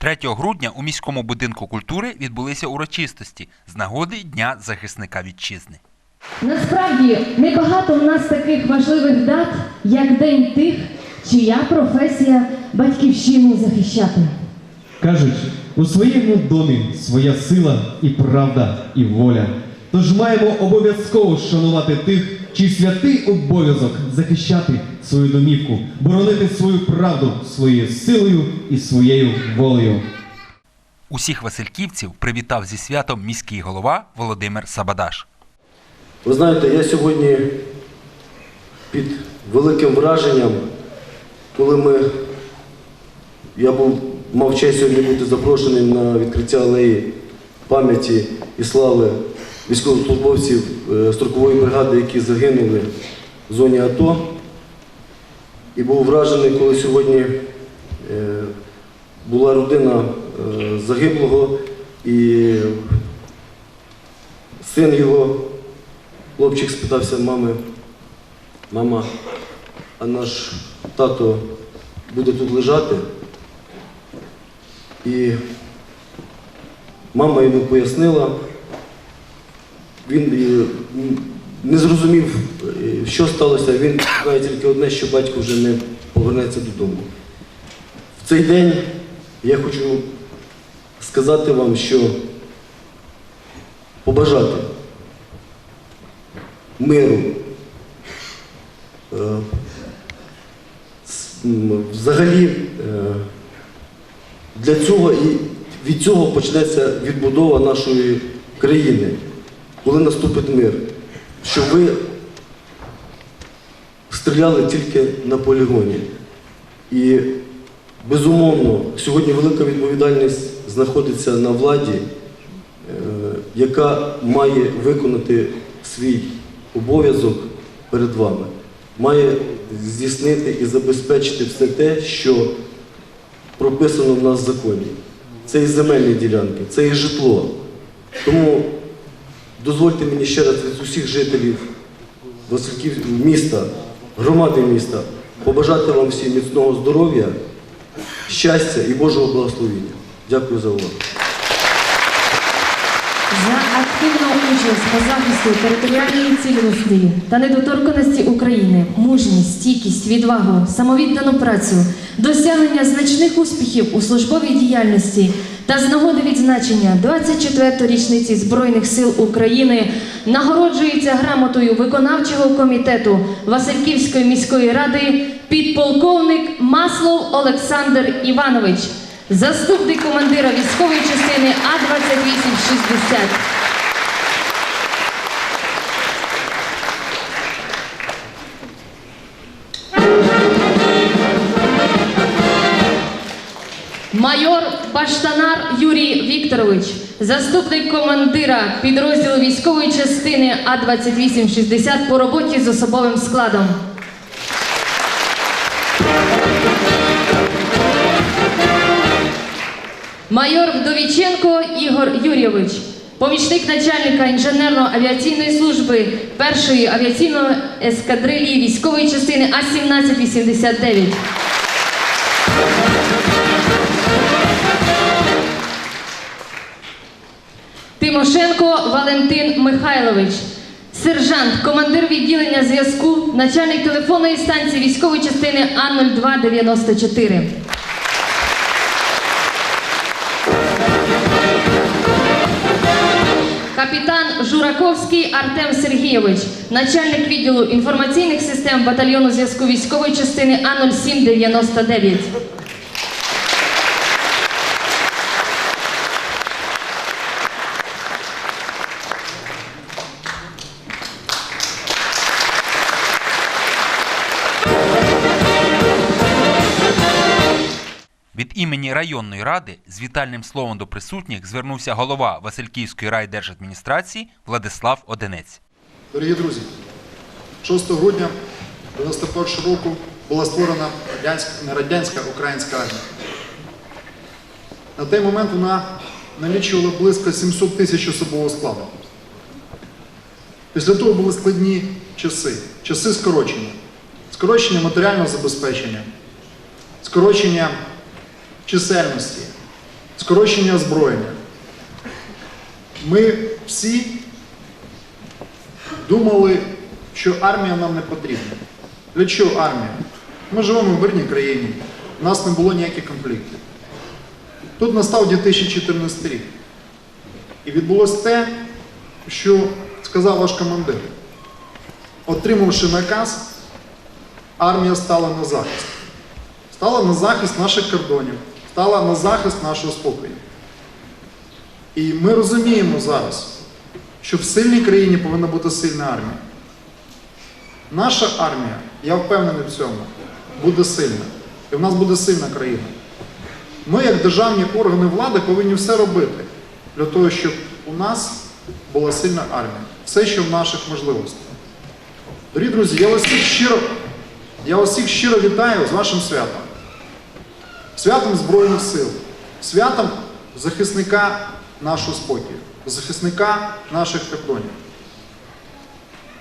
3 грудня у міському будинку культури відбулися урочистості з нагоди Дня захисника вітчизни. Насправді небагато в нас таких важливих дат, як День тих, чия професія батьківщину захищати. Кажуть, у своєму домі своя сила і правда, і воля. Тож маємо обов'язково шанувати тих, чий святий обов'язок захищати свою домівку, боронити свою правду своєю силою і своєю волею. Усіх васильківців привітав зі святом міський голова Володимир Сабадаш. Ви знаєте, я сьогодні під великим враженням, коли ми, я був, мав честь сьогодні бути запрошений на відкриття алеї пам'яті і слави військовослужбовців е, строкової бригади, які загинули в зоні АТО. І був вражений, коли сьогодні е, була родина е, загиблого і син його Хлопчик спитався мами, мама, а наш тато буде тут лежати? І мама йому пояснила, він е, не зрозумів, е, що сталося, він знає тільки одне, що батько вже не повернеться додому. В цей день я хочу сказати вам, що побажати миру. Е, Взагалі для цього і від цього почнеться відбудова нашої країни, коли наступить мир. Щоб ви стріляли тільки на полігоні. І безумовно, сьогодні велика відповідальність знаходиться на владі, е, яка має виконати свій обов'язок перед вами, має здійснити і забезпечити все те, що прописано в нас в законі. Це і земельні ділянки, це і житло. Тому дозвольте мені ще раз від усіх жителів Васильків міста, громади міста, побажати вам всім міцного здоров'я, щастя і Божого благословення. Дякую за увагу. За активну участь по захисту територіальної цілісності та недоторканості України, мужність, стійкість, відвагу, самовіддану працю, досягнення значних успіхів у службовій діяльності та з нагоди відзначення 24-ї річниці Збройних сил України нагороджується грамотою виконавчого комітету Васильківської міської ради підполковник Маслов Олександр Іванович. Заступник командира військової частини А-2860. Майор Баштанар Юрій Вікторович, заступник командира підрозділу військової частини А-2860 по роботі з особовим складом. майор Вдовіченко Ігор Юрійович, помічник начальника інженерно-авіаційної служби першої авіаційної ескадрилі військової частини А 1789. Тимошенко Валентин Михайлович, сержант, командир відділення зв'язку, начальник телефонної станції військової частини А 0294 Шараковський Артем Сергійович, начальник відділу інформаційних систем батальйону зв'язку військової частини А 0799 імені районної ради з вітальним словом до присутніх звернувся голова Васильківської райдержадміністрації Владислав Одинець. Дорогі друзі, 6 грудня 91 року була створена радянська, радянська українська армія. На той момент вона налічувала близько 700 тисяч особового складу. Після того були складні часи, часи скорочення, скорочення матеріального забезпечення, скорочення чисельності, скорочення озброєння. Ми всі думали, що армія нам не потрібна. Для чого армія? Ми живемо в мирній країні, у нас не було ніяких конфліктів. Тут настав 2014 рік. І відбулося те, що сказав ваш командир. Отримавши наказ, армія стала на захист. Стала на захист наших кордонів, стала на захист нашого спокою. І ми розуміємо зараз, що в сильній країні повинна бути сильна армія. Наша армія, я впевнений в цьому, буде сильна. І в нас буде сильна країна. Ми, як державні органи влади, повинні все робити для того, щоб у нас була сильна армія. Все, що в наших можливостях. Дорогі друзі, я всіх щиро, я всіх щиро вітаю з вашим святом. Святом Збройних сил, святом захисника нашого спокою, захисника наших кордонів.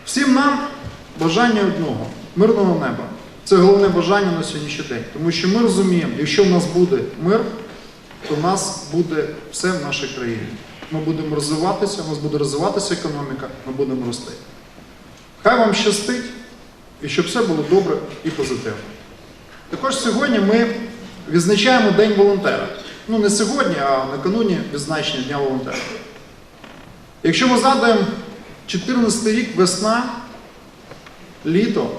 Всім нам бажання одного мирного неба. Це головне бажання на сьогоднішній день. Тому що ми розуміємо, якщо в нас буде мир, то в нас буде все в нашій країні. Ми будемо розвиватися, у нас буде розвиватися економіка, ми будемо рости. Хай вам щастить і щоб все було добре і позитивно. Також сьогодні ми відзначаємо День волонтера. Ну не сьогодні, а накануні відзначення Дня волонтера. Якщо ми згадуємо 14 рік весна, літо,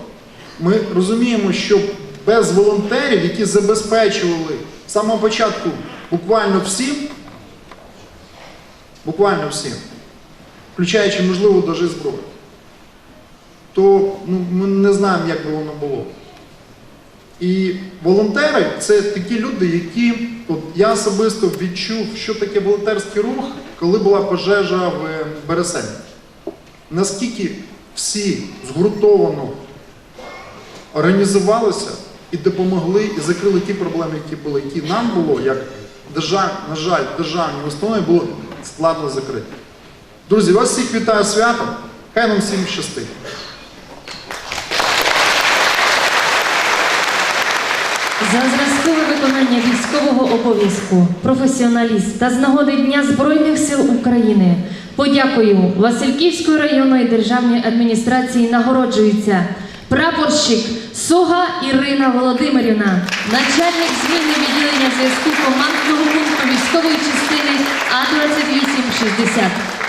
ми розуміємо, що без волонтерів, які забезпечували з самого початку буквально всім, буквально всім, включаючи, можливо, навіть зброю, то ну, ми не знаємо, як би воно було. І волонтери це такі люди, які от я особисто відчув, що таке волонтерський рух, коли була пожежа в Бересені. Наскільки всі згуртовано організувалися і допомогли, і закрили ті проблеми, які були, які нам було, як держав, на жаль, державній установі було складно закрити. Друзі, вас всіх вітаю святом. Хай нам всім щастить. За зразкове виконання військового обов'язку, професіоналіст та з нагоди Дня Збройних сил України. Подякую. Васильківської районної державної адміністрації нагороджується прапорщик Сога Ірина Володимирівна, начальник зміни відділення зв'язку командного пункту військової частини А 2860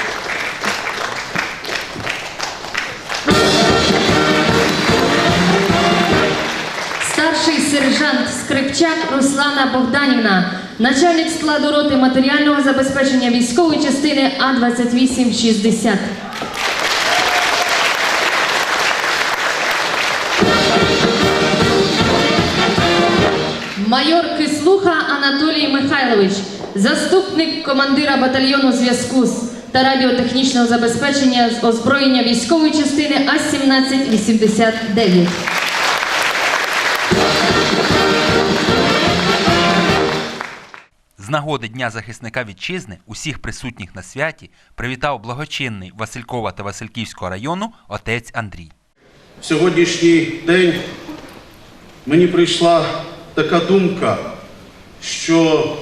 Кривчак Руслана Богданівна, начальник складу роти матеріального забезпечення військової частини А 2860 Майор Кислуха Анатолій Михайлович, заступник командира батальйону зв'язку з та радіотехнічного забезпечення з озброєння військової частини А 1789 нагоди Дня захисника вітчизни усіх присутніх на святі привітав благочинний Василькова та Васильківського району отець Андрій. В сьогоднішній день мені прийшла така думка, що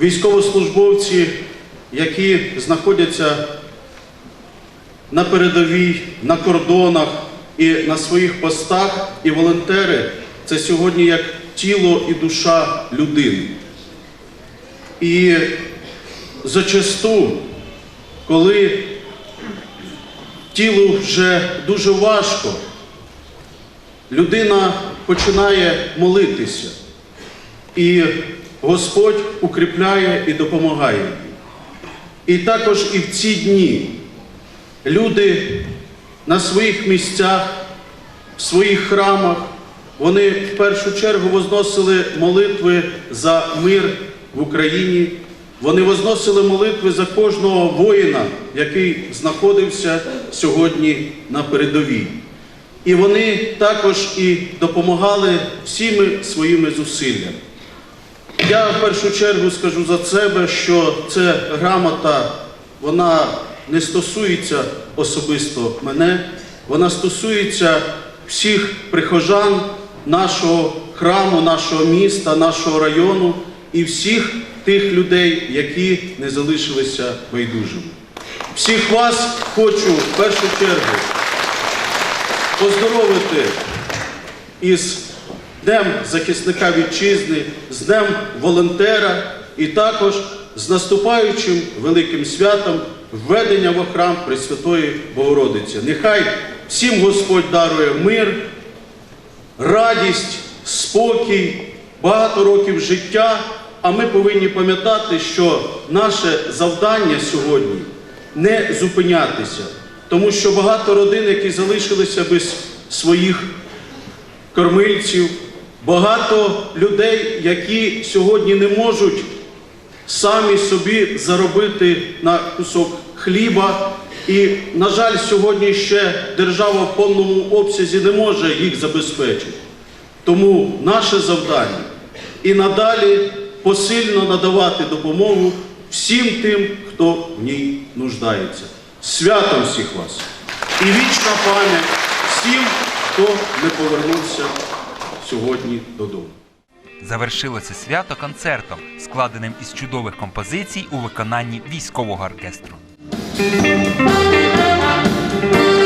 військовослужбовці, які знаходяться на передовій, на кордонах і на своїх постах, і волонтери це сьогодні як тіло і душа людини. І зачасту, коли тілу вже дуже важко, людина починає молитися, і Господь укріпляє і допомагає. І також і в ці дні люди на своїх місцях, в своїх храмах, вони в першу чергу возносили молитви за мир в Україні. Вони возносили молитви за кожного воїна, який знаходився сьогодні на передовій. І вони також і допомагали всіми своїми зусиллями. Я в першу чергу скажу за себе, що ця грамота, вона не стосується особисто мене, вона стосується всіх прихожан нашого храму, нашого міста, нашого району. і всіх тих людей, які не залишилися байдужими. Всіх вас хочу в першу чергу поздоровити із Днем захисника вітчизни, з Днем волонтера і також з наступаючим великим святом введення в храм Пресвятої Богородиці. Нехай всім Господь дарує мир, радість, спокій, багато років життя. А ми повинні пам'ятати, що наше завдання сьогодні не зупинятися, тому що багато родин, які залишилися без своїх кормильців, багато людей, які сьогодні не можуть самі собі заробити на кусок хліба. І, на жаль, сьогодні ще держава в повному обсязі не може їх забезпечити. Тому наше завдання і надалі посильно надавати допомогу всім тим, хто в ній нуждається. Святом всіх вас! І вічна пам'ять всім, хто не повернувся сьогодні додому. Завершилося свято концертом, складеним із чудових композицій у виконанні військового оркестру. Thank you.